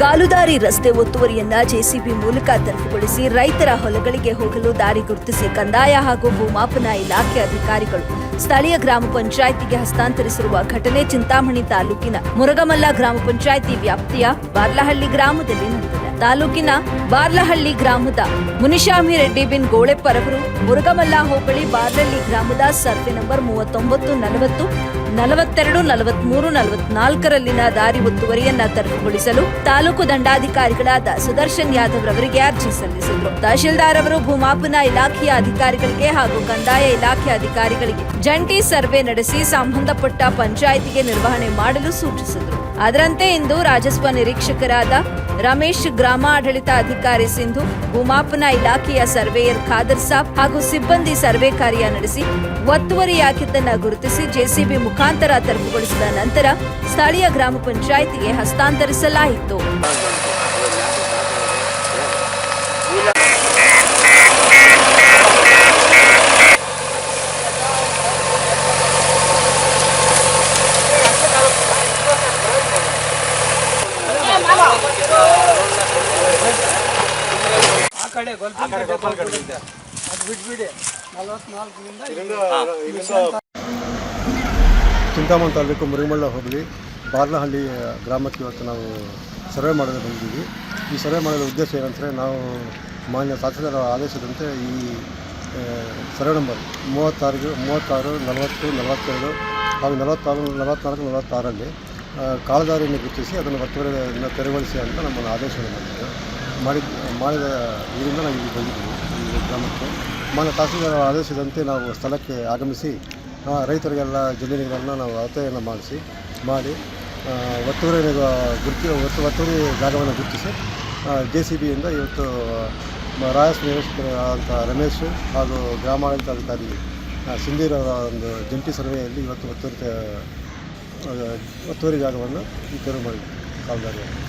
ಕಾಲುದಾರಿ ರಸ್ತೆ ಒತ್ತುವರಿಯನ್ನ ಜೆಸಿಬಿ ಮೂಲಕ ತೆರವುಗೊಳಿಸಿ ರೈತರ ಹೊಲಗಳಿಗೆ ಹೋಗಲು ದಾರಿ ಗುರುತಿಸಿ ಕಂದಾಯ ಹಾಗೂ ಭೂಮಾಪನ ಇಲಾಖೆ ಅಧಿಕಾರಿಗಳು ಸ್ಥಳೀಯ ಗ್ರಾಮ ಪಂಚಾಯಿತಿಗೆ ಹಸ್ತಾಂತರಿಸಿರುವ ಘಟನೆ ಚಿಂತಾಮಣಿ ತಾಲೂಕಿನ ಮುರಗಮಲ್ಲ ಗ್ರಾಮ ಪಂಚಾಯಿತಿ ವ್ಯಾಪ್ತಿಯ ಬಾರ್ಲಹಳ್ಳಿ ಗ್ರಾಮದಲ್ಲಿ ತಾಲೂಕಿನ ಬಾರ್ಲಹಳ್ಳಿ ಗ್ರಾಮದ ಮುನಿಶಾಮಿ ರೆಡ್ಡಿ ಬಿನ್ ಗೋಳೆಪ್ಪರವರು ಮುರುಗಮಲ್ಲ ಹೋಬಳಿ ಬಾರ್ಲಹಳ್ಳಿ ಗ್ರಾಮದ ಸರ್ವೆ ನಂಬರ್ ಮೂವತ್ತೊಂಬತ್ತು ನಲವತ್ತು ನಲವತ್ತೆರಡು, ನಲವತ್ಮೂರು, ನಲವತ್ನಾಲ್ಕರಲ್ಲಿನ ದಾರಿ ಒತ್ತುವರಿಯನ್ನ ತೆರವುಗೊಳಿಸಲು ತಾಲೂಕು ದಂಡಾಧಿಕಾರಿಗಳಾದ ಸುದರ್ಶನ್ ಯಾದವ್ ರವರಿಗೆ ಅರ್ಜಿ ಸಲ್ಲಿಸಿದರು. ತಹಶೀಲ್ದಾರ್ ಅವರು ಭೂಮಾಪನ ಇಲಾಖೆಯ ಅಧಿಕಾರಿಗಳಿಗೆ ಹಾಗೂ ಕಂದಾಯ ಇಲಾಖೆ ಅಧಿಕಾರಿಗಳಿಗೆ ಜಂಟಿ ಸರ್ವೆ ನಡೆಸಿ ಸಂಬಂಧಪಟ್ಟ ಪಂಚಾಯಿತಿಗೆ ನಿರ್ವಹಣೆ ಮಾಡಲು ಸೂಚಿಸಿದರು. ಅದರಂತೆ ಇಂದು ರಾಜಸ್ವ ನಿರೀಕ್ಷಕರಾದ ರಮೇಶ್ ಗ್ರಾಮ ಆಡಳಿತ ಅಧಿಕಾರಿ ಸಿಂಧು, ಭೂಮಾಪನ ಇಲಾಖೆಯ ಸರ್ವೇಯರ್ ಖಾದರ್ ಸಾಬ್ ಹಾಗೂ ಸಿಬ್ಬಂದಿ ಸರ್ವೆ ಕಾರ್ಯ ನಡೆಸಿ ಒತ್ತುವರಿಯಾಗಿದ್ದನ್ನು ಗುರುತಿಸಿ ಜೆಸಿಬಿ ಮುಖಾಂತರ ತೆರವುಗೊಳಿಸಿದ ನಂತರ ಸ್ಥಳೀಯ ಗ್ರಾಮ ಪಂಚಾಯಿತಿಗೆ ಹಸ್ತಾಂತರಿಸಲಾಯಿತು. ಆ ಕಡೆ ಗೊಲ್ಪಿನ ಅದು ಬಿಟ್ಬಿಡಿ. ನಲವತ್ನಾಲ್ಕರಿಂದ ಚಿಂತಾಮಣಿ ತಾಲೂಕು ಮುರಿಮಳ್ಳ ಹೋಬಳಿ ಬಾರ್ಲಹಳ್ಳಿ ಗ್ರಾಮಕ್ಕೆ ಇವತ್ತು ನಾವು ಸರ್ವೆ ಮಾಡಲು ಬಂದಿದ್ದೀವಿ. ಈ ಸರ್ವೆ ಮಾಡಲು ಉದ್ದೇಶ ಏನಂದರೆ ನಾವು ಮಾನ್ಯ ತಹಸೀಲ್ದಾರ್ ಆದೇಶದಂತೆ ಈ ಸರ್ವೆ ನಂಬರ್ ಮೂವತ್ತಾರು ಮೂವತ್ತಾರು, ನಲವತ್ತು, ನಲವತ್ತೆರಡು ಹಾಗೂ ನಲವತ್ತಾರು ನಲವತ್ತ್ನಾಲ್ಕು ನಲವತ್ತಾರಲ್ಲಿ ಕಾಲದಾರಿಯನ್ನು ಗುರುತಿಸಿ ಅದನ್ನು ಒತ್ತುವರಿಯನ್ನು ತೆರವುಗೊಳಿಸಿ ಅಂತ ನಮ್ಮನ್ನು ಆದೇಶವನ್ನು ಮಾಡಿದ್ರು. ಮಾಡಿ ಮಾಡಿದ ಇದರಿಂದ ನಾವು ಇಲ್ಲಿ ಬಂದಿದ್ದೀವಿ ಈ ಗ್ರಾಮಕ್ಕೆ. ಮಾನ್ಯ ತಹಸೀಲ್ದಾರ ಆದೇಶದಂತೆ ನಾವು ಸ್ಥಳಕ್ಕೆ ಆಗಮಿಸಿ ರೈತರಿಗೆಲ್ಲ ಜಮೀನುಗಳನ್ನು ನಾವು ಅಳತೆಯನ್ನು ಮಾಡಿಸಿ, ಮಾಡಿ ಒತ್ತುವರಿ ಗುರುತಿ, ಒತ್ತು, ಒತ್ತುವರಿ ಜಾಗವನ್ನು ಗುರುತಿಸಿ ಜೆ ಸಿ ಬಿಯಿಂದ ಇವತ್ತು ರಾಯಸ್ ರಾಯಸ್ ಅಂತ ರಮೇಶ್ ಹಾಗೂ ಗ್ರಾಮಾಡಳಿತಾಧಿಕಾರಿ ಸಿಂಧೀರವರ ಒಂದು ಜಂಟಿ ಸರ್ವೆಯಲ್ಲಿ ಇವತ್ತು ಒತ್ತುವರಿ ಒತ್ತುವರಿ ಜಾಗವನ್ನು ತೆರವು ಮಾಡಿದ್ವಿ ಕಾಲುದಾರಿಯಲ್ಲಿ